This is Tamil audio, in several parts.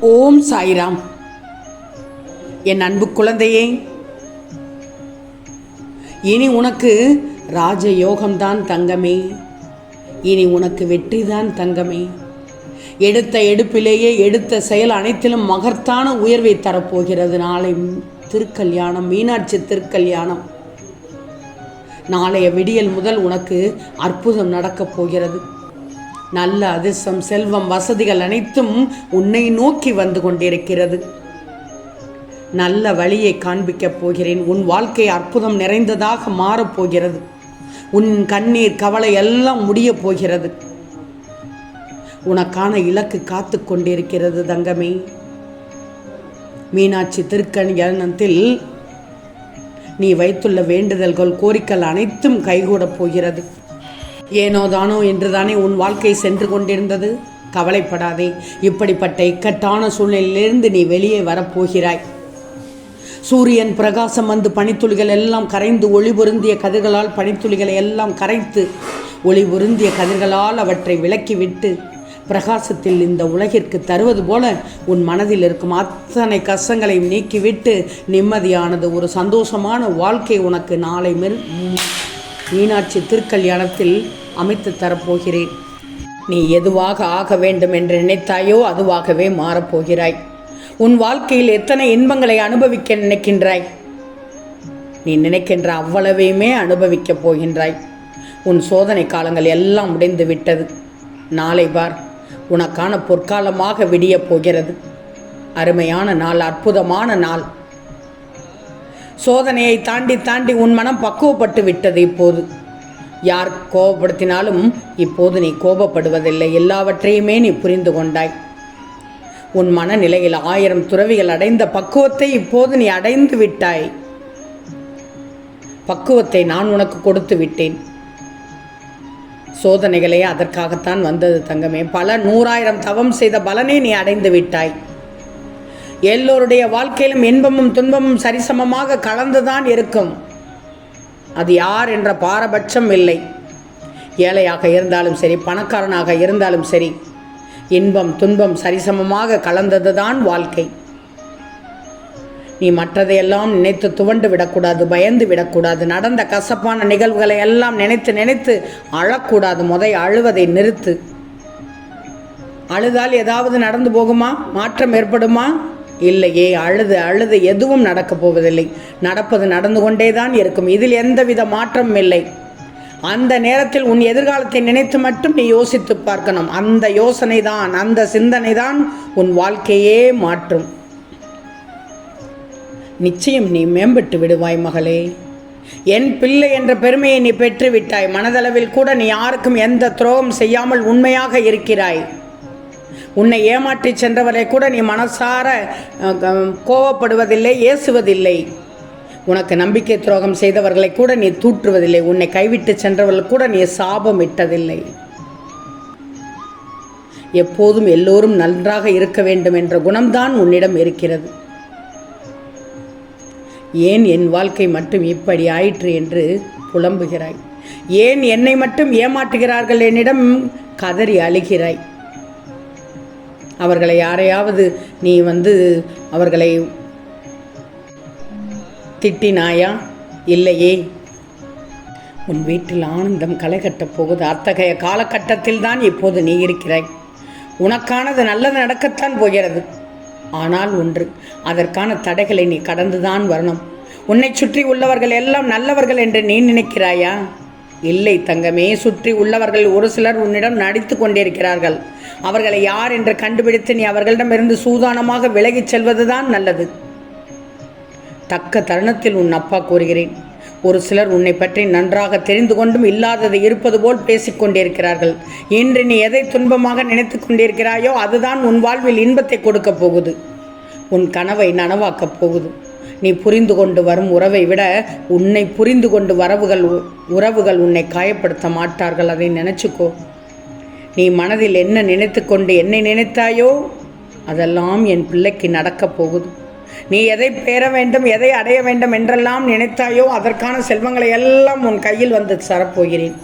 ஓம் சாய்ராம். என் அன்பு குழந்தையே இனி உனக்கு ராஜ யோகம்தான் தங்கமே. இனி உனக்கு வெற்றிதான் தங்கமே. எடுத்த எடுப்பிலேயே எடுத்த செயல் அனைத்திலும் மகர்த்தான உயர்வை தரப்போகிறது. நாளை திருக்கல்யாணம் மீனாட்சி திருக்கல்யாணம். நாளைய விடியல் முதல் உனக்கு அற்புதம் நடக்கப் போகிறது. நல்ல அதிர்ஷ்டம் செல்வம் வசதிகள் அனைத்தும் உன்னை நோக்கி வந்து கொண்டிருக்கிறது. நல்ல வழியை காண்பிக்கப் போகிறேன். உன் வாழ்க்கை அற்புதம் நிறைந்ததாக மாறப்போகிறது உன் கண்ணீர் கவலை எல்லாம் முடிய போகிறது. உனக்கான இலக்கு காத்து கொண்டிருக்கிறது தங்கமே. மீனாட்சி திருக்கணியத்தில் நீ வைத்துள்ள வேண்டுதல்கள் கோரிக்கைகள் அனைத்தும் கைகூடப் போகிறது. ஏனோ தானோ என்றுதானே உன் வாழ்க்கை சென்று கொண்டிருந்தது? கவலைப்படாதே. இப்படிப்பட்ட இக்கட்டான சூழ்நிலையிலிருந்து நீ வெளியே வரப்போகிறாய். சூரியன் பிரகாசம் வந்து பனித்துளிகள் எல்லாம் கரைந்து ஒளி பொருந்திய கதிர்களால் பனித்துளிகளை எல்லாம் கரைத்து ஒளி பொருந்திய கதிர்களால் அவற்றை விலக்கிவிட்டு பிரகாசத்தில் இந்த உலகிற்கு தருவது போல உன் மனதில் இருக்கும் அத்தனை கஷ்டங்களையும் நீக்கிவிட்டு நிம்மதியானது ஒரு சந்தோஷமான வாழ்க்கை உனக்கு நாளை மேல் மீனாட்சி திருக்கல்யாணத்தில் அமைத்து தரப்போகிறேன். நீ எதுவாக ஆக வேண்டும் என்று நினைத்தாயோ அதுவாகவே மாறப்போகிறாய். உன் வாழ்க்கையில் எத்தனை இன்பங்களை அனுபவிக்க நினைக்கின்றாய்? நீ நினைக்கின்ற அவ்வளவையுமே அனுபவிக்கப் போகின்றாய். உன் சோதனை காலங்கள் எல்லாம் முடிந்து விட்டது. நாளை பார் உனக்கான பொற்காலமாக விடியப் போகிறது. அருமையான நாள் அற்புதமான நாள். சோதனையை தாண்டி தாண்டி உன் மனம் பக்குவப்பட்டு விட்டது இப்போது. யார் கோபப்படுத்தினாலும் இப்போது நீ கோபப்படுவதில்லை. எல்லாவற்றையுமே நீ புரிந்து கொண்டாய். உன் மனநிலையில் ஆயிரம் துறவிகள் அடைந்த பக்குவத்தை இப்போது நீ அடைந்து விட்டாய். பக்குவத்தை நான் உனக்கு கொடுத்து விட்டேன். சோதனைகளே அதற்காகத்தான் வந்தது தங்கமே. பல நூறாயிரம் தவம் செய்த பலனை நீ அடைந்து விட்டாய். எல்லோருடைய வாழ்க்கையிலும் இன்பமும் துன்பமும் சரிசமமாக கலந்துதான் இருக்கும். அது யார் என்ற பாரபட்சம் இல்லை. ஏழையாக இருந்தாலும் சரி பணக்காரனாக இருந்தாலும் சரி இன்பம் துன்பம் சரிசமமாக கலந்ததுதான் வாழ்க்கை. நீ மற்றதையெல்லாம் நினைத்து துவண்டு விடக்கூடாது பயந்து விடக்கூடாது நடந்த கசப்பான நிகழ்வுகளை எல்லாம் நினைத்து நினைத்து அழக்கூடாது முதை அழுவதை நிறுத்து. அழுதால் ஏதாவது நடந்து போகுமா? மாற்றம் ஏற்படுமா? இல்லையே அழுது அழுது எதுவும் நடக்கப் போவதில்லை. நடப்பது நடந்து கொண்டே தான் இருக்கும். இதில் எந்தவித மாற்றமும் இல்லை. அந்த நேரத்தில் உன் எதிர்காலத்தை நினைத்து மட்டும் நீ யோசித்து பார்க்கணும். அந்த யோசனை தான் அந்த சிந்தனை தான் உன் வாழ்க்கையே மாற்றும். நிச்சயம் நீ மேம்பட்டு விடுவாய் மகளே. என் பிள்ளை என்ற பெருமையை நீ பெற்று விட்டாய் மனதளவில் கூட நீ யாருக்கும் எந்த துரோகம் செய்யாமல் உண்மையாக இருக்கிறாய். உன்னை ஏமாற்றி சென்றவரை கூட நீ மனசார கோவப்படுவதில்லை ஏசுவதில்லை. உனக்கு நம்பிக்கை துரோகம் செய்தவர்களை கூட நீ தூற்றுவதில்லை. உன்னை கைவிட்டு சென்றவர்கள் கூட நீ சாபம் இட்டதில்லை எப்போதும் எல்லோரும் நன்றாக இருக்க வேண்டும் என்ற குணம்தான் உன்னிடம் இருக்கிறது. ஏன் என் வாழ்க்கை மட்டும் இப்படி ஆயிற்று என்று புலம்புகிறாய்? ஏன் என்னை மட்டும் ஏமாற்றுகிறார்கள்? என்னிடம் கதறி அழுகிறாய். அவர்களை யாரையாவது நீ வந்து அவர்களை திட்டினாயா? இல்லையே. உன் வீட்டில் ஆனந்தம் களை கட்டப் போகுது. அத்தகைய காலகட்டத்தில் தான் இப்போது நீ இருக்கிறாய். உனக்கானது நல்லது நடக்கத்தான் போகிறது. ஆனால் ஒன்று அதற்கான தடைகளை நீ கடந்துதான் வரணும். உன்னை சுற்றி உள்ளவர்கள் எல்லாம் நல்லவர்கள் என்று நீ நினைக்கிறாயா? இல்லை தங்கமே சுற்றி உள்ளவர்கள் ஒரு சிலர் உன்னிடம் நடித்து கொண்டிருக்கிறார்கள். அவர்களை யார் என்று கண்டுபிடித்து நீ அவர்களிடமிருந்து சூதானமாக விலகிச் செல்வதுதான் நல்லது. தக்க தருணத்தில் உன் அப்பா கூறுகிறேன். ஒரு சிலர் உன்னை பற்றி நன்றாக தெரிந்து கொண்டும் இல்லாதது இருப்பது போல் பேசிக்கொண்டிருக்கிறார்கள் இன்று நீ எதை துன்பமாக நினைத்து கொண்டிருக்கிறாயோ அதுதான் உன் வாழ்வில் இன்பத்தை கொடுக்கப் போகுது. உன் கனவை நனவாக்கப் போகுது. நீ புரிந்து கொண்டு வரும் உறவை விட உன்னை புரிந்து கொண்டு வரவுகள் உறவுகள் உன்னை காயப்படுத்த மாட்டார்கள் அதை நினச்சிக்கோ. நீ மனதில் என்ன நினைத்து கொண்டு என்னை நினைத்தாயோ அதெல்லாம் என் பிள்ளைக்கு நடக்கப் போகுது. நீ எதை பெற வேண்டும் எதை அடைய வேண்டும் என்றெல்லாம் நினைத்தாயோ அதற்கான செல்வங்களை எல்லாம் உன் கையில் வந்து தரப்போகிறேன்.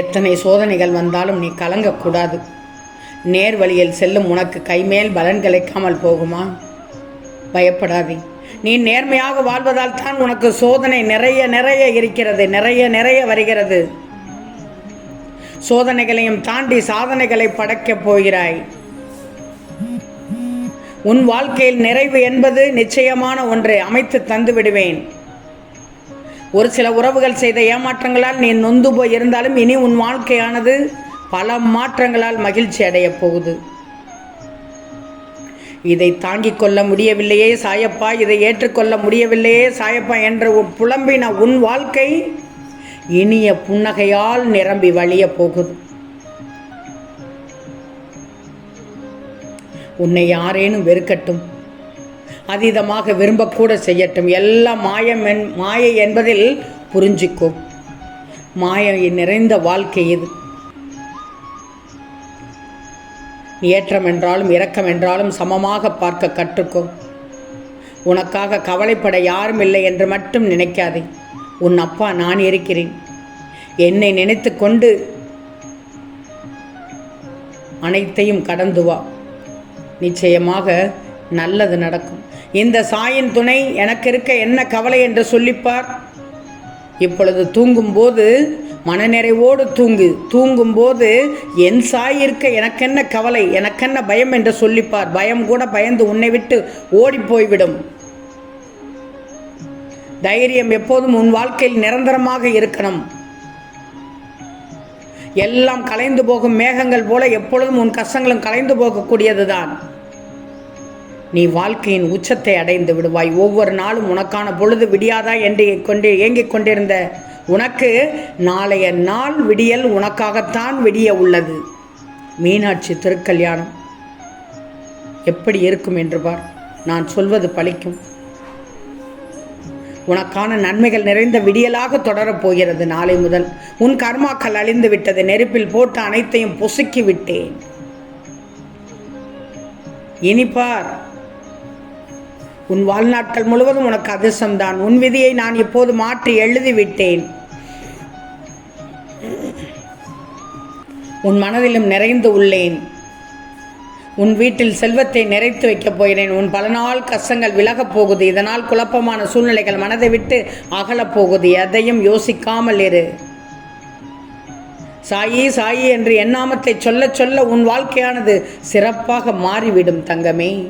எத்தனை சோதனைகள் வந்தாலும் நீ கலங்கக்கூடாது. நேர் வழியில் செல்லும் உனக்கு கைமேல் பலன் கிடைக்காமல் போகுமா? பயப்படாதே. நீ நேர்மையாக வாழ்வதால் தான் உனக்கு சோதனை நிறைய நிறைய இருக்கிறது நிறைய நிறைய வருகிறது. சோதனைகளையும் தாண்டி சாதனைகளை படைக்கப் போகிறாய். உன் வாழ்க்கையில் நிறைவு என்பது நிச்சயமான ஒன்றை அமைத்து தந்து விடுவேன். ஒரு சில உறவுகள் செய்த ஏமாற்றங்களால் நீ நொந்து போய் இருந்தாலும் இனி உன் வாழ்க்கையானது பல மாற்றங்களால் மகிழ்ச்சி அடையப் போகுது. இதை தாங்கிக் கொள்ள முடியவில்லையே சாயப்பா இதை ஏற்றுக்கொள்ள முடியவில்லையே சாயப்பா என்ற உன் புலம்பின உன் வாழ்க்கை இனிய புன்னகையால் நிரம்பி வழிய போகுது. உன்னை யாரேனும் வெறுக்கட்டும் அதீதமாக விரும்பக்கூட செய்யட்டும். எல்லாம் மாயம் என் மாயை என்பதில் புரிஞ்சிக்கோ. மாயை நிறைந்த வாழ்க்கை இது. ஏற்றம் என்றாலும் இரக்கம் என்றாலும் சமமாக பார்க்க கற்றுக்கோ. உனக்காக கவலைப்பட யாரும் இல்லை என்று மட்டும் நினைக்காதே. உன் அப்பா நான் இருக்கிறேன். என்னை நினைத்து கொண்டு அனைத்தையும் கடந்து வா. நிச்சயமாக நல்லது நடக்கும். இந்த சாயின் துணை எனக்கு இருக்க என்ன கவலை என்று சொல்லிப்பார்? இப்பொழுது தூங்கும்போது மனநிறைவோடு தூங்கு. தூங்கும்போது என் சாய் இருக்க எனக்கென்ன கவலை எனக்கென்ன பயம் என்று சொல்லிப்பார். பயம் கூட பயந்து உன்னை விட்டு ஓடி போய்விடும். தைரியம் எப்போதும் உன் வாழ்க்கையில் நிரந்தரமாக இருக்கணும். எல்லாம் கலைந்து போகும் மேகங்கள் போல எப்பொழுதும் உன் கஷ்டங்களும் கலைந்து போகக்கூடியதுதான். நீ வாழ்க்கையின் உச்சத்தை அடைந்து விடுவாய். ஒவ்வொரு நாளும் உனக்கான பொழுது விடியாதா என்று கொண்டு ஏங்கிக் கொண்டிருந்த உனக்கு நாளைய நாள் விடியல் உனக்காகத்தான் விடிய உள்ளது. மீனாட்சி திருக்கல்யாணம். எப்படி இருக்கும் என்று பார். நான் சொல்வது பழிக்கும். உனக்கான நன்மைகள் நிறைந்த விடியலாக தொடரப் போகிறது நாளை முதல். உன் கர்மாக்கள் அழிந்து விட்டது. நெருப்பில் போட்டு அனைத்தையும் பொசுக்கி விட்டேன். இனிப்பார் உன் வாழ்நாட்கள் முழுவதும் உனக்கு அதிர்ஷ்டம்தான். உன் விதியை நான் இப்போது மாற்றி எழுதிவிட்டேன்? உன் மனதிலும் நிறைந்து உள்ளேன். உன் வீட்டில் செல்வத்தை நிறைத்து வைக்கப் போகிறேன். உன் பல நாள் கஷ்டங்கள் விலகப் போகுது. இதனால் குழப்பமான சூழ்நிலைகள் மனதை விட்டு அகலப் போகுது. எதையும் யோசிக்காமல் இரு. சாயி சாயி என்று எண்ணாமத்தை சொல்ல சொல்ல உன் வாழ்க்கையானது சிறப்பாக மாறிவிடும் தங்கமே.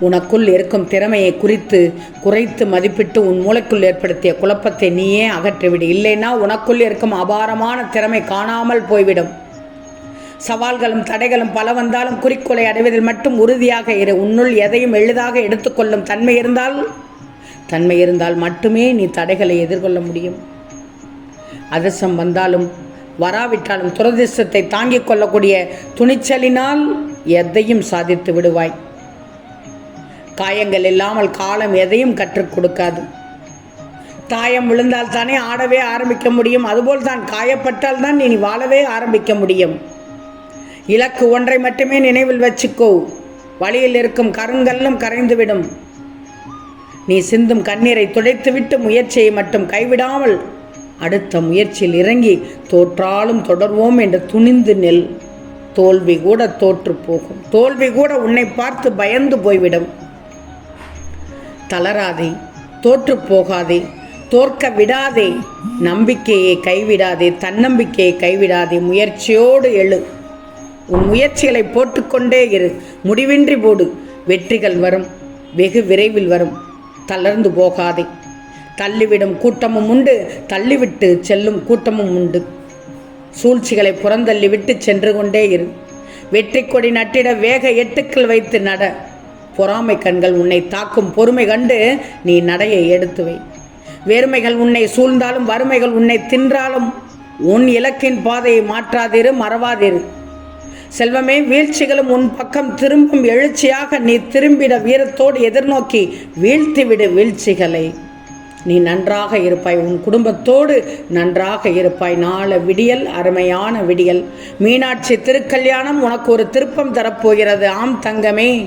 உனக்குள் இருக்கும் திறமையை குறித்து குறைத்து மதிப்பிட்டு உன் மூளைக்குள் ஏற்படுத்திய குழப்பத்தை நீயே அகற்றிவிடு. இல்லைன்னா உனக்குள் இருக்கும் அபாரமான திறமை காணாமல் போய்விடும். சவால்களும் தடைகளும் பல வந்தாலும் குறிக்கோளை அடைவதில் மட்டும் உறுதியாக இரு. உன்னுள் எதையும் எளிதாக எடுத்துக்கொள்ளும் தன்மை இருந்தால் தன்மை இருந்தால் மட்டுமே நீ தடைகளை எதிர்கொள்ள முடியும். அதிர்ஷ்டம் வந்தாலும் வராவிட்டாலும் துரதிர்ஷ்டத்தை தாங்கிக் கொள்ளக்கூடிய துணிச்சலினால் எதையும் சாதித்து விடுவாய். காயங்கள் இல்லாமல் காலம் எதையும் கற்றுக் கொடுக்காது. தாயம் விழுந்தால் தானே ஆடவே ஆரம்பிக்க முடியும். அதுபோல் தான் காயப்பட்டால் தான் நீ வாழவே ஆரம்பிக்க முடியும். இலக்கு ஒன்றை மட்டுமே நினைவில் வச்சுக்கோ. வழியில் இருக்கும் கருங்கல்லும் கரைந்துவிடும். நீ சிந்தும் கண்ணீரை துடைத்துவிட்டு முயற்சியை மட்டும் கைவிடாமல் அடுத்த முயற்சியில் இறங்கி தோற்றாலும் தொடர்வோம் என்று துணிந்து நெல். தோல்வி கூட தோற்று போகும். தோல்வி கூட உன்னை பார்த்து பயந்து போய்விடும். தளராதே தோற்று போகாதே தோற்க விடாதே நம்பிக்கையை கைவிடாதே தன்னம்பிக்கையை கைவிடாதே முயற்சியோடு எழு. உன் முயற்சிகளை போட்டுக்கொண்டே இரு. முடிவின்றி போடு. வெற்றிகள் வரும். வெகு விரைவில் வரும். தளர்ந்து போகாதே. தள்ளிவிடும் கூட்டமும் உண்டு. தள்ளிவிட்டு செல்லும் கூட்டமும் உண்டு. சூழ்ச்சிகளை புறந்தள்ளிவிட்டு சென்று கொண்டே இரு. வெற்றி கொடி நட்டிட வேக எட்டுக்கள் வைத்து நட. பொறாமை கண்கள் உன்னை தாக்கும் பொறுமை கண்டு நீ நடையை எடுத்து வை. வேறுமைகள் உன்னை சூழ்ந்தாலும் வறுமைகள் உன்னை தின்றாலும் உன் இலக்கின் பாதையை மாற்றாதிரு மறவாதிரு. செல்வமே வீழ்ச்சிகளும் உன் பக்கம் திரும்பும் எழுச்சியாக நீ திரும்பிட வீரத்தோடு எதிர்நோக்கி வீழ்த்திவிடு வீழ்ச்சிகளை. நீ நன்றாக இருப்பாய் உன் குடும்பத்தோடு நன்றாக இருப்பாய். நாள விடியல் அருமையான விடியல். மீனாட்சி திருக்கல்யாணம் உனக்கு ஒரு திருப்பம் தரப்போகிறது. ஆம் தங்கமே.